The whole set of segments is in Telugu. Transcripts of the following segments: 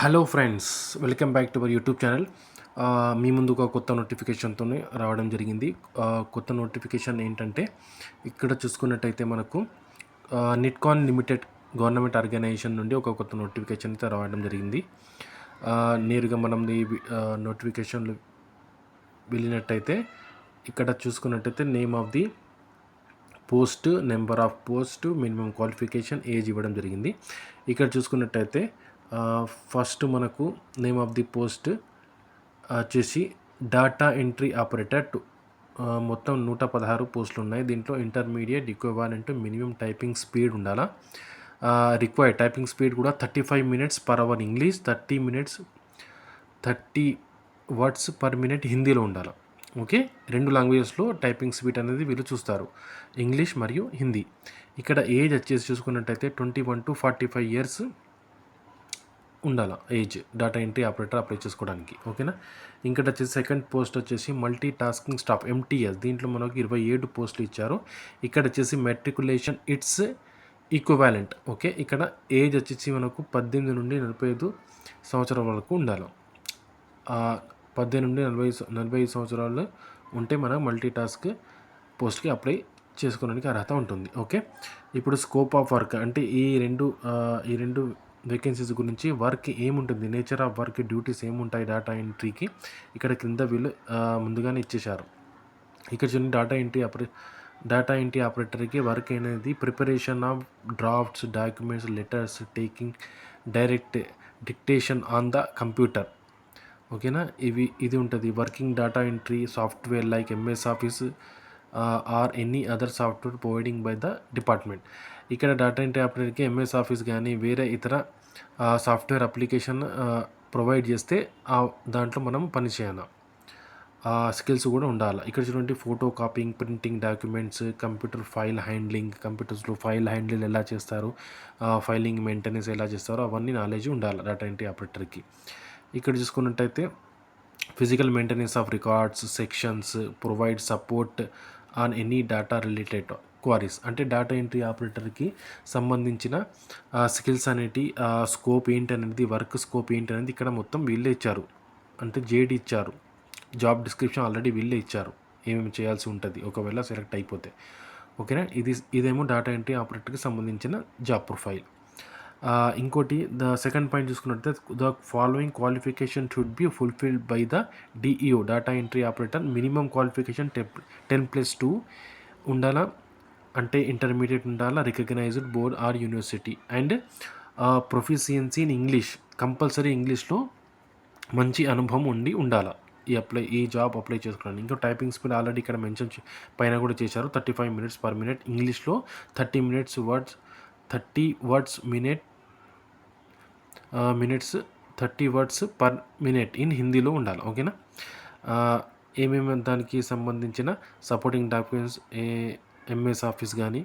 Hello friends welcome back to our YouTube channel. మీ ముందు ఒక కొత్త నోటిఫికేషన్తో రావడం జరిగింది. కొత్త నోటిఫికేషన్ ఏంటంటే ఇక్కడ చూసుకున్నట్టయితే మనకు నిట్కాన్ లిమిటెడ్ గవర్నమెంట్ ఆర్గనైజేషన్ నుండి ఒక కొత్త నోటిఫికేషన్ అయితే రావడం జరిగింది. నేరుగా మనం ఈ నోటిఫికేషన్లు వెళ్ళినట్టయితే ఇక్కడ చూసుకున్నట్టయితే name of the post number of post minimum qualification age ఇవ్వడం జరిగింది. ఇక్కడ చూసుకున్నట్టయితే ఫస్ట్ మనకు నేమ్ ఆఫ్ ది పోస్ట్ వచ్చేసి డాటా ఎంట్రీ ఆపరేటర్ టు మొత్తం నూట పదహారు పోస్టులు ఉన్నాయి. దీంట్లో intermediate equivalent minimum typing speed ఉండాలా? రిక్వైర్డ్ టైపింగ్ స్పీడ్ కూడా thirty five minutes per hour English thirty minutes thirty words per minute హిందీలో ఉండాలి? ఓకే రెండు లాంగ్వేజెస్లో టైపింగ్ స్పీడ్ అనేది వీళ్ళు చూస్తారు. ఇంగ్లీష్ మరియు హిందీ ఇక్కడ ఏజ్ వచ్చేసి చూసుకున్నట్టయితే twenty one to forty five years ఉండాలి age data entry operator apply చేసుకోవడానికి ఓకేనా? ఇంకటి వచ్చేసి సెకండ్ పోస్ట్ వచ్చేసి మల్టీ టాస్కింగ్ స్టాఫ్ ఎంటీఎస్ దీంట్లో మనకు ఇరవై ఏడు పోస్టులు ఇచ్చారు. ఇక్కడ వచ్చేసి మెట్రికులేషన్ ఇట్స్ ఈక్వవాలెంట్ ఓకే? ఇక్కడ ఏజ్ వచ్చేసి మనకు పద్దెనిమిది నుండి నలభై ఐదు సంవత్సరాల వరకు ఉండాలి. పద్దెనిమిది నుండి నలభై నలభై ఐదు సంవత్సరాలు ఉంటే మనం మల్టీ టాస్క్ పోస్ట్కి అప్లై చేసుకోవడానికి అర్హత ఉంటుంది ఓకే? ఇప్పుడు స్కోప్ ఆఫ్ వర్క్ అంటే ఈ రెండు ఈ రెండు వేకెన్సీస్ గురించి వర్క్ ఏముంటుంది? నేచర్ ఆఫ్ వర్క్ డ్యూటీస్ ఏముంటాయి డేటా ఎంట్రీకి ఇక్కడ క్రింద వీళ్ళు ముందుగానే ఇచ్చేశారు. ఇక్కడ చూడండి డేటా ఎంట్రీ ఆపరే డేటా ఎంట్రీ ఆపరేటర్కి వర్క్ అనేది preparation of drafts documents letters taking direct dictation on the computer ఓకేనా ఇవి ఇది ఉంటుంది. Working data entry software like MS Office or any other software providing by the department ఇక్కడ డేటా ఎంట్రీ ఆపరేటర్కి ఎంఎస్ ఆఫీస్ కానీ వేరే ఇతర సాఫ్ట్వేర్ అప్లికేషన్ ప్రొవైడ్ చేస్తే దాంట్లో మనం పని చేయాలి? స్కిల్స్ కూడా ఉండాలి? ఇక్కడ చూడండి photo copying printing documents computer file handling కంప్యూటర్స్లో file handle ఎలా చేస్తారు? ఫైలింగ్ మెయింటెనెన్స్ ఎలా చేస్తారో అవన్నీ నాలెడ్జ్ ఉండాలి డేటా ఎంట్రీ ఆపరేటర్కి? ఇక్కడ చూసుకున్నట్టయితే physical maintenance of records sections provide support on any data related queries అంటే డేటా ఎంట్రీ ఆపరేటర్కి సంబంధించిన స్కిల్స్ అనేటి స్కోప్ ఏంటి అనేది వర్క్ స్కోప్ ఏంటి అనేది ఇక్కడ మొత్తం వీళ్ళే ఇచ్చారు. అంటే జేడి ఇచ్చారు. జాబ్ డిస్క్రిప్షన్ ఆల్రెడీ వీళ్ళే ఇచ్చారు. ఏమేమి చేయాల్సి ఉంటుంది. ఒకవేళ సెలెక్ట్ అయిపోతే. ఓకేనా ఇది ఇదేమో డేటా ఎంట్రీ ఆపరేటర్కి సంబంధించిన జాబ్ ప్రొఫైల్ ఇంకోటి ద సెకండ్ పాయింట్ చూసుకున్నట్లయితే the following qualification should be fulfilled by the DEO data entry operator. Minimum qualification ten plus two ఉండాలా? అంటే ఇంటర్మీడియట్ ఉండాలా? Recognised board or university. And proficiency in English. Compulsory ఇంగ్లీష్లో మంచి అనుభవం ఉండి ఉండాలా? ఈ అప్లై ఈ జాబ్ అప్లై చేసుకోవడానికి. ఇంకా టైపింగ్ స్పీడ్ ఆల్రెడీ ఇక్కడ మెన్షన్ పైన కూడా చేశారు. Thirty five minutes per minute. ఇంగ్లీష్లో thirty minutes words thirty words minute minutes thirty words per minute in హిందీలో ఉండాలి ఓకేనా ఏమేమి దానికి సంబంధించిన సపోర్టింగ్ డాక్యుమెంట్స్ ఏ ఎంఎస్ ఆఫీస్ కానీ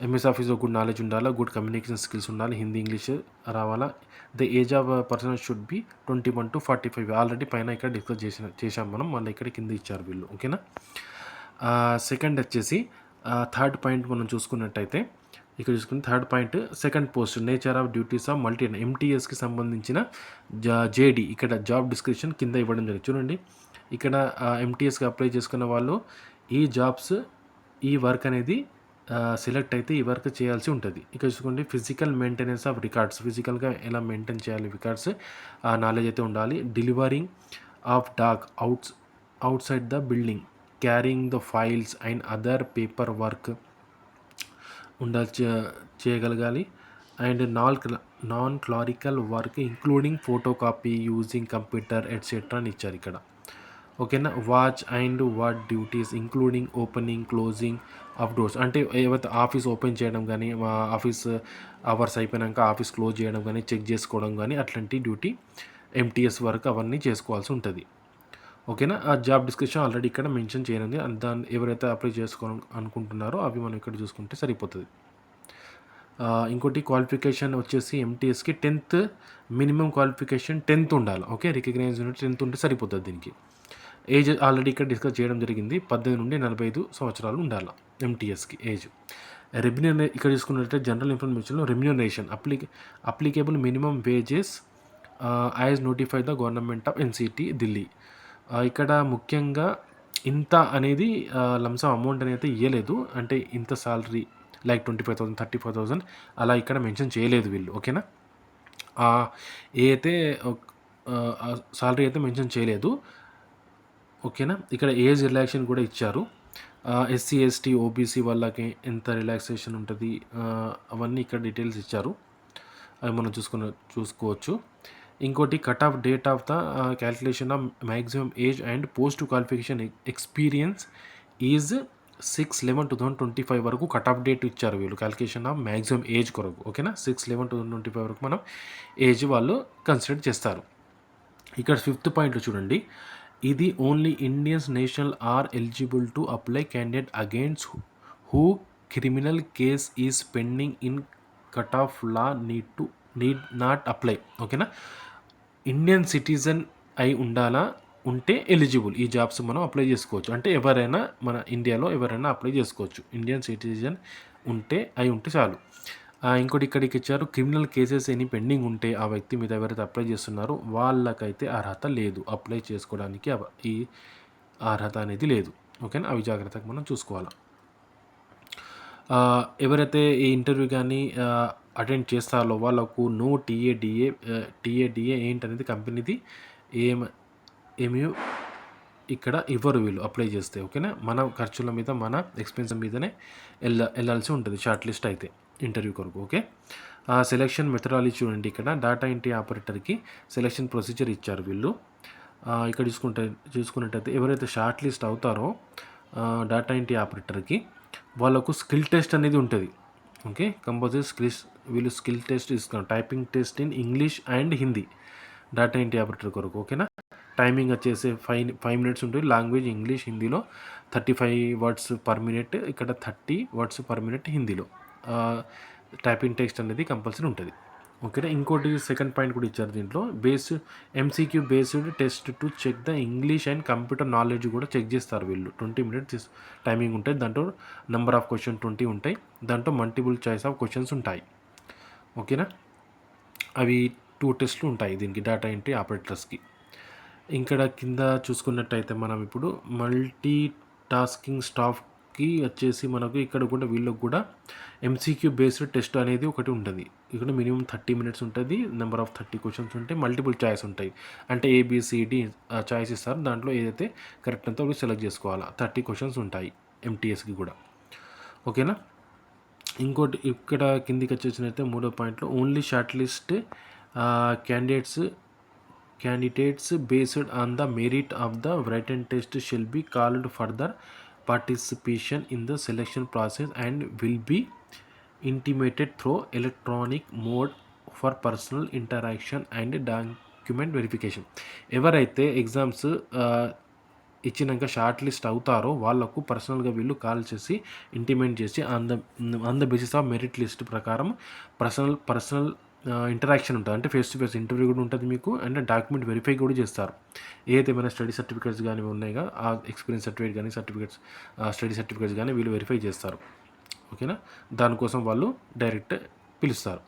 ఎంఎస్ ఆఫీస్లో గుడ్ నాలెడ్జ్ ఉండాలా గుడ్ కమ్యూనికేషన్ స్కిల్స్ ఉండాలి హిందీ ఇంగ్లీష్ రావాలా? The age of person should be twenty one to forty five already పైన ఇక్కడ డిస్కస్ చేసిన చేసాం మనం మళ్ళీ ఇక్కడ కింద ఇచ్చారు వీళ్ళు ఓకేనా సెకండ్ వచ్చేసి థర్డ్ పాయింట్ మనం చూసుకున్నట్టయితే ఇక్కడ చూసుకుని third point second post nature of duties of multi ఎంటీఎస్కి సంబంధించిన జా జేడీ ఇక్కడ జాబ్ డిస్క్రిప్షన్ కింద ఇవ్వడం జరిగింది. చూడండి ఇక్కడ ఎంటీఎస్కి అప్లై చేసుకున్న వాళ్ళు ఈ జాబ్స్ ఈ వర్క్ అనేది సెలెక్ట్ అయితే ఈ వర్క్ చేయాల్సి ఉంటుంది. ఇక్కడ చూసుకోండి ఫిజికల్ మెయింటెనెన్స్ ఆఫ్ రికార్డ్స్ ఫిజికల్గా ఎలా మెయింటైన్ చేయాలి రికార్డ్స్ ఆ నాలెడ్జ్ అయితే ఉండాలి. Delivering of dak outs outside the building carrying the files and other paper work ఉండాలి చేయగలగాలి. And non non clerical work including photo copy using computer etcetera అని ఇచ్చారు ఇక్కడ. ఓకేనా? Watch and ward duties including opening closing of doors. అంటే ఏవైతే ఆఫీస్ ఓపెన్ చేయడం కానీ ఆఫీస్ అవర్స్ అయిపోయినాక ఆఫీస్ క్లోజ్ చేయడం కానీ చెక్ చేసుకోవడం కానీ అట్లాంటి డ్యూటీ ఎంటీఎస్ వర్క్ అవన్నీ చేసుకోవాల్సి ఉంటుంది. ఓకేనా? ఆ జాబ్ డిస్క్రిప్షన్ ఆల్రెడీ ఇక్కడ మెన్షన్ చేయనుంది. అండ్ దాన్ని ఎవరైతే అప్లై చేసుకోవాలి అనుకుంటున్నారో అవి మనం ఇక్కడ చూసుకుంటే సరిపోతుంది. ఇంకోటి క్వాలిఫికేషన్ వచ్చేసి ఎంటీఎస్కి టెన్త్ మినిమం క్వాలిఫికేషన్ టెన్త్ ఉండాలి. ఓకే? రికగ్నైజ్ టెన్త్ ఉంటే సరిపోతుంది దీనికి. ఏజ్ ఆల్రెడీ ఇక్కడ డిస్కస్ చేయడం జరిగింది. పద్దెనిమిది నుండి నలభై ఐదు సంవత్సరాలు ఉండాలి ఎంటీఎస్కి ఏజ్. రెమ్యూనరే ఇక్కడ చూసుకున్నట్లయితే జనరల్ ఇన్ఫర్మేషన్లో remuneration అప్లికే applicable minimum wages as notify the government of NCT Delhi ఇక్కడ ముఖ్యంగా ఇంత అనేది లంసం అమౌంట్ అనేది ఇవ్వలేదు అంటే ఇంత salary like twenty five thousand thirty five thousand అలా ఇక్కడ మెన్షన్ చేయలేదు వీళ్ళు ఓకేనా? ఏ అయితే సాలరీ అయితే మెన్షన్ చేయలేదు ఓకేనా? ఇక్కడ ఏజ్ రిలాక్సేషన్ కూడా ఇచ్చారు. ఎస్సీ ఎస్టీ ఓబీసీ వాళ్ళకి ఎంత రిలాక్సేషన్ ఉంటుంది అవన్నీ ఇక్కడ డీటెయిల్స్ ఇచ్చారు. అవి మనం చూసుకున్న చూసుకోవచ్చు. ఇంకోటి cut off date of the calculation of maximum age and post qualification experience is six eleven two thousand twenty five వరకు కట్ ఆఫ్ డేట్ ఇచ్చారు వీళ్ళు. క్యాలిక్యులేషన్ ఆఫ్ మ్యాక్సిమం ఏజ్ కొరకు ఓకేనా six eleven two thousand twenty five వరకు మనం ఏజ్ వాళ్ళు కన్సిడర్ చేస్తారు. ఇక్కడ ఫిఫ్త్ పాయింట్లో చూడండి. ఇది only Indians national are eligible to apply candidate against who criminal case is pending in cut of law need to need not apply ఓకేనా ఇండియన్ సిటిజన్ అయి ఉండాలా? ఉంటే ఎలిజిబుల్ ఈ జాబ్స్ మనం అప్లై చేసుకోవచ్చు. అంటే ఎవరైనా మన ఇండియాలో ఎవరైనా అప్లై చేసుకోవచ్చు. ఇండియన్ సిటిజన్ ఉంటే అయి ఉంటే చాలు. ఇంకోటి ఇక్కడికి ఇచ్చారు. క్రిమినల్ కేసెస్ ఎన్ని పెండింగ్ ఉంటే ఆ వ్యక్తి మీద ఎవరైతే అప్లై చేస్తున్నారో వాళ్ళకైతే అర్హత లేదు. అప్లై చేసుకోవడానికి ఈ అర్హత అనేది లేదు. ఓకేనా? అవి జాగ్రత్తగా మనం చూసుకోవాలి. ఎవరైతే ఈ ఇంటర్వ్యూ కానీ అటెండ్ చేస్తారో వాళ్ళకు నో టీఏడిఏ టీఏడిఏ ఏంటనేది కంపెనీది ఏం ఏమీ ఇక్కడ ఇవ్వరు వీళ్ళు అప్లై చేస్తే ఓకేనా? మన ఖర్చుల మీద మన ఎక్స్పెన్స్ మీదనే వెళ్ళ వెళ్ళాల్సి ఉంటుంది షార్ట్ లిస్ట్ అయితే ఇంటర్వ్యూ కొరకు ఓకే? సెలెక్షన్ మెథడాలజీ చూడండి ఇక్కడ. డేటా ఎంట్రీ ఆపరేటర్కి సెలెక్షన్ ప్రొసీజర్ ఇచ్చారు వీళ్ళు. ఇక్కడ చూసుకుంటే చూసుకున్నట్టయితే ఎవరైతే షార్ట్ లిస్ట్ అవుతారో డేటా ఎంట్రీ ఆపరేటర్కి వాళ్ళకు స్కిల్ టెస్ట్ అనేది ఉంటుంది. ఓకే కంపోజర్ స్కిల్స్ వీళ్ళు స్కిల్ టెస్ట్ ఇస్తున్నారు typing test in English and Hindi data entry operator కొరకు ఓకేనా టైమింగ్ వచ్చేసి ఫైవ్ ఫైవ్ మినిట్స్ ఉంటుంది. లాంగ్వేజ్ ఇంగ్లీష్ హిందీలో thirty five words per minute ఇక్కడ థర్టీ వర్డ్స్ పర్ మినిట్ హిందీలో టైపింగ్ టెక్స్ట్ అనేది కంపల్సరీ ఉంటుంది. ఓకేనా ఇంకోటి సెకండ్ పాయింట్ కూడా ఇచ్చారు దీంట్లో. Base MCQ based test to check the English and computer knowledge కూడా చెక్ చేస్తారు వీళ్ళు. ట్వంటీ మినిట్స్ టైమింగ్ ఉంటుంది దాంట్లో నెంబర్ ఆఫ్ క్వశ్చన్ ట్వంటీ ఉంటాయి. దాంట్లో మల్టిపుల్ చాయిస్ ఆఫ్ క్వశ్చన్స్ ఉంటాయి. ఓకేనా? అవి టూ టెస్ట్లు ఉంటాయి దీనికి డేటా ఎంట్రీ ఆపరేటర్స్కి ఇక్కడ కింద చూసుకున్నట్టయితే మనం ఇప్పుడు మల్టీ టాస్కింగ్ స్టాఫ్ స్టాఫ్కి వచ్చేసి మనకు ఇక్కడ కూడా వీళ్ళకి కూడా ఎంసీక్యూ బేస్డ్ టెస్ట్ అనేది ఒకటి ఉంటుంది. ఇక్కడ మినిమం థర్టీ మినిట్స్ ఉంటుంది నెంబర్ ఆఫ్ థర్టీ క్వశ్చన్స్ ఉంటాయి మల్టిపుల్ చాయిస్ ఉంటాయి. అంటే ఏబిసిడి చాయిస్ ఇస్తారు. దాంట్లో ఏదైతే కరెక్ట్ అంతా సెలెక్ట్ చేసుకోవాలా. థర్టీ క్వశ్చన్స్ ఉంటాయి ఎంటీఎస్కి కూడా. ఓకేనా? ఇంకోటి ఇక్కడ కిందికి వచ్చేసినైతే మూడో పాయింట్లో only short list candidates candidates based on the merit of the written test shall be called further participation in the selection process and will be intimated through electronic mode for personal interaction and document verification ఎవరైతే ఎగ్జామ్స్ ఇచ్చినాక షార్ట్ లిస్ట్ అవుతారో వాళ్ళకు పర్సనల్గా వీళ్ళు కాల్ చేసి ఇంటిమేట్ చేసి on the on the basis of merit list ప్రకారం పర్సనల్ పర్సనల్ ఇంటరాక్షన్ ఉంటుంది. అంటే ఫేస్ టు ఫేస్ ఇంటర్వ్యూ కూడా ఉంటుంది మీకు. అండ్ డాక్యుమెంట్ వెరిఫై కూడా చేస్తారు. ఏదైతే ఏమైనా స్టడీ సర్టిఫికేట్స్ కానీ ఉన్నాయో ఆ ఎక్స్పీరియన్స్ సర్టిఫికేట్ కానీ సర్టిఫికేట్స్ స్టడీ సర్టిఫికేట్స్ కానీ వీళ్ళు వెరిఫై చేస్తారు. ఓకేనా దానికోసం వాళ్ళు డైరెక్ట్ పిలుస్తారు.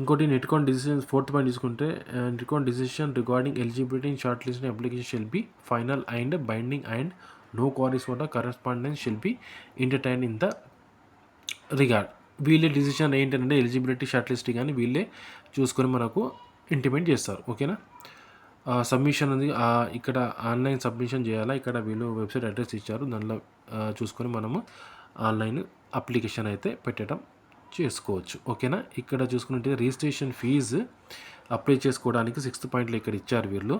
ఇంకోటి నెట్కాన్ డిసిషన్ ఫోర్త్ పాయింట్ తీసుకుంటే నెట్కాన్ decision regarding eligibility in short list application shall be final and binding and no queries for the correspondence shall be entertain in the regard వీళ్ళే డిసిషన్ ఏంటంటే ఎలిజిబిలిటీ షార్ట్ లిస్ట్ కానీ వీళ్ళే చూసుకొని మనకు ఇంటిమేట్ చేస్తారు. ఓకేనా సబ్మిషన్ ఉంది. ఇక్కడ ఆన్లైన్ సబ్మిషన్ చేయాలా? ఇక్కడ వీళ్ళు వెబ్సైట్ అడ్రస్ ఇచ్చారు. దానిలో చూసుకొని మనము ఆన్లైన్ అప్లికేషన్ అయితే పెట్టడం చేసుకోవచ్చు. ఓకేనా ఇక్కడ చూసుకున్నట్టు రిజిస్ట్రేషన్ ఫీజు అప్లై చేసుకోవడానికి సిక్స్త్ పాయింట్లో ఇక్కడ ఇచ్చారు వీళ్ళు.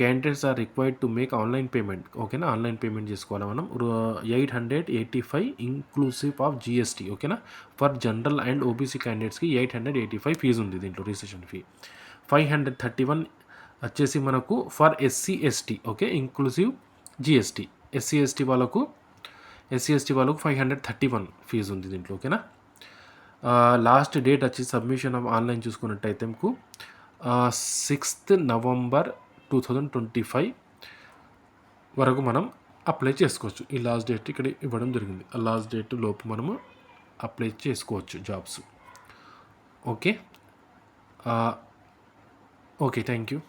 Candidates are required to make online payment. ఓకేనా? ఆన్లైన్ పేమెంట్ చేసుకోవాలి మనం. Eight hundred eighty five inclusive of GST ఓకేనా? ఫర్ జనరల్ అండ్ ఓబీసీ క్యాండిడేట్స్కి eight hundred eighty five fees ఉంది దీంట్లో registration fee. Five hundred thirty one వచ్చేసి మనకు for SC ST okay? Inclusive GST SC ST వాళ్ళకు ఎస్సీ ఎస్టీ వాళ్ళకు five hundred thirty one fees ఉంది దీంట్లో ఓకేనా? లాస్ట్ డేట్ వచ్చి సబ్మిషన్ ఆఫ్ ఆన్లైన్ చూసుకున్నట్టయితే మీకు sixth November two thousand twenty five వరకు మనం అప్లై చేసుకోవచ్చు. ఈ లాస్ట్ డేట్ ఇక్కడ ఇవ్వడం జరిగింది. ఆ లాస్ట్ డేట్ లోపు మనము అప్లై చేసుకోవచ్చు jobs. Okay? Okay thank you.